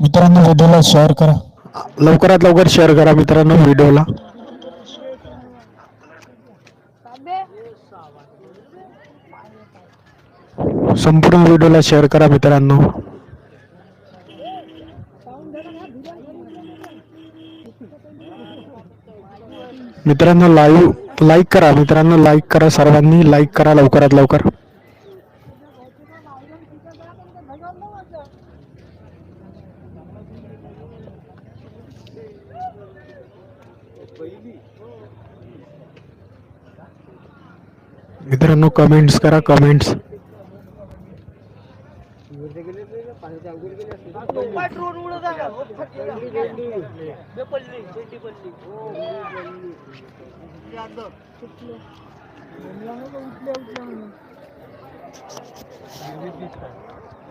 मित्रांनो व्हिडिओला शेअर करा. लवकरात लवकर शेअर करा मित्रांनो व्हिडिओला. संपूर्ण व्हिडिओला शेअर करा मित्रांनो. मित्रांनो लाईव्ह लाईक करा. मित्रांनो लाईक करा सर्वांनी. लाईक करा लवकरात लवकर. मित्रांनो कमेंट्स करा कमेंट्स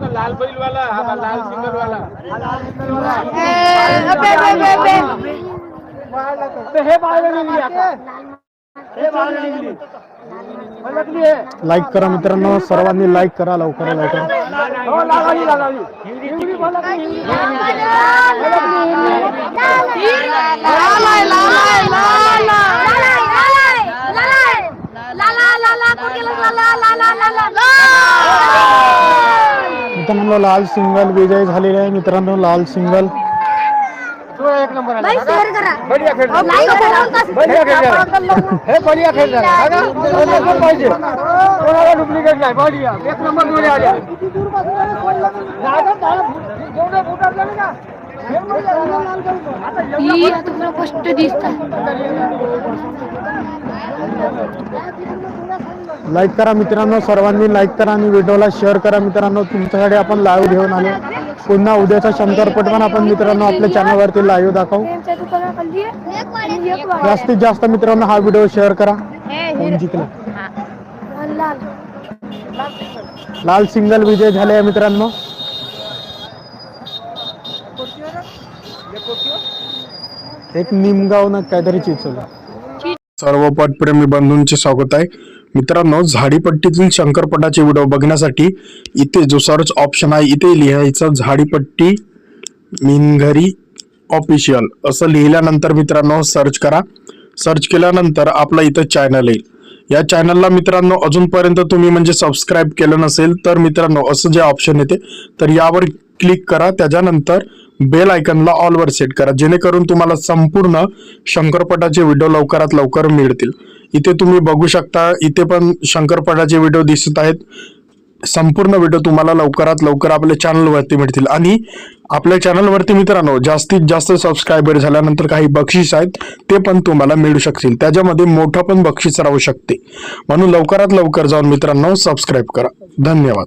तो लाल बैल वाला हा लाल सिंगल वाला लाईक करा मित्रांनो सर्वांनी लाईक करा लवकर लवकर मित्रांनो लाल सिंगल विजय झालेले आहे. मित्रांनो लाल सिंगल. डुप्लिकेट नाही. बढिया. एक नंबर आल्या तुम्हाला दिसत लाईक करा मित्रांनो सर्वांनी लाईक करा आणि व्हिडिओला शेअर करा मित्रांनो. तुमच्यासाठी आपण लाईव्ह घेऊन आलो. पुन्हा उद्याचा शंकरपट पण आपण मित्रांनो आपल्या चॅनलवरती लाईव्ह दाखवू. जास्तीत जास्त मित्रांनो हा व्हिडिओ शेअर करा. जिंकलं. लाल. सिंगल विजय झाले आहे मित्रांनो. एक निमगाव ना काहीतरी चिचवलं सर्व पटप्रेमी बंधूंचे स्वागत आहे. मित्रांनो झाडीपट्टीतील शंकरपटाचे व्हिडिओ बघण्यासाठी इथे जो सर्च ऑप्शन आहे इथे लिहायचं झाडीपट्टी मिनघरी ऑफिशियल. असं लिहिल्यानंतर मित्रांनो सर्च करा. सर्च केल्यानंतर आपला इथं चॅनल येईल. या चॅनलला मित्रांनो अजूनपर्यंत तुम्ही म्हणजे सबस्क्राईब केलं नसेल तर मित्रांनो असं जे ऑप्शन येते तर यावर क्लिक करा. त्याच्यानंतर बेल आयकनला ऑलवर सेट करा. जेणेकरून तुम्हाला संपूर्ण शंकरपटाचे व्हिडिओ लवकरात लवकर मिळतील. इथे तुम्ही बघू शकता इथे पण शंकरपटाचे व्हिडिओ दिसत आहेत. संपूर्ण व्हिडिओ तुम्हाला लवकरात लवकर आपल्या चॅनलवरती मिळतील. आणि आपल्या चॅनलवरती मित्रांनो जास्तीत जास्त सबस्क्रायबर झाल्यानंतर काही बक्षीस आहेत ते पण तुम्हाला मिळू शकतील. त्याच्यामध्ये मोठं पण बक्षीस राहू शकते. म्हणून लवकरात लवकर जाऊन मित्रांनो सबस्क्राईब करा. धन्यवाद.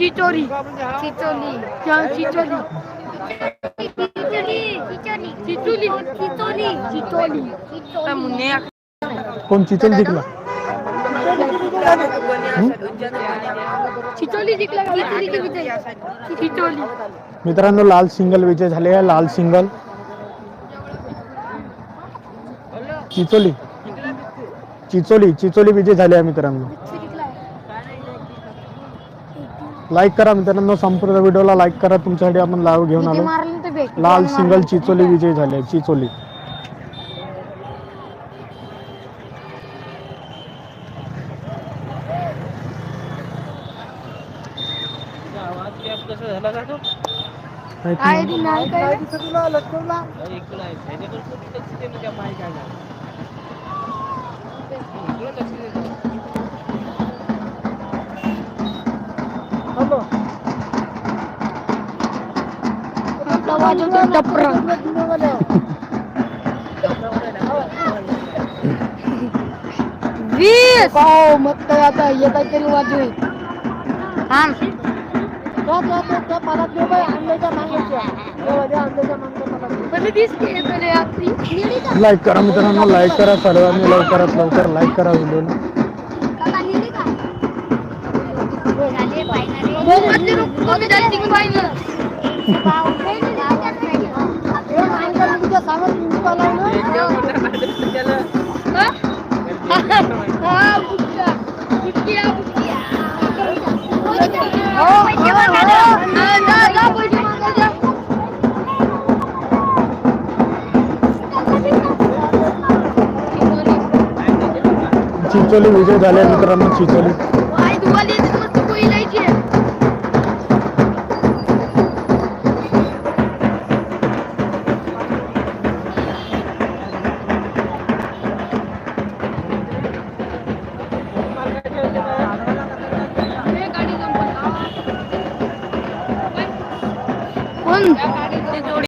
चिचोरी चिचोली. चिचोली. चिचोली. चिचोली. चिचोली. मुन्ने कोण चिचल जिंकला? चिचोली जिंकला चिचोली विजय. चिचोली. मित्रांनो लाल सिंगल विजय झाले आहे. लाल सिंगल. चिचोली. चिचोली चिचोली विजय झाले आहे मित्रांनो. लाईक करा मित्रांनो संपूर्ण व्हिडिओला लाईक करा तुमच्यासाठी आपण लाईव्ह घेऊन आलो लाल सिंगल चिचोली विजय झाले आहे, चिचोली झाला वीस. पाव मग काय आता येत तरी वाजवे. थांब. मला आपली. लाईक करा मित्रांनो लाईक करा सर्वांनी लवकरात लवकर लाईक करा व्हिडिओला लोक चिंचोली विजय झाले मित्रांनो चिंचोली. कोण?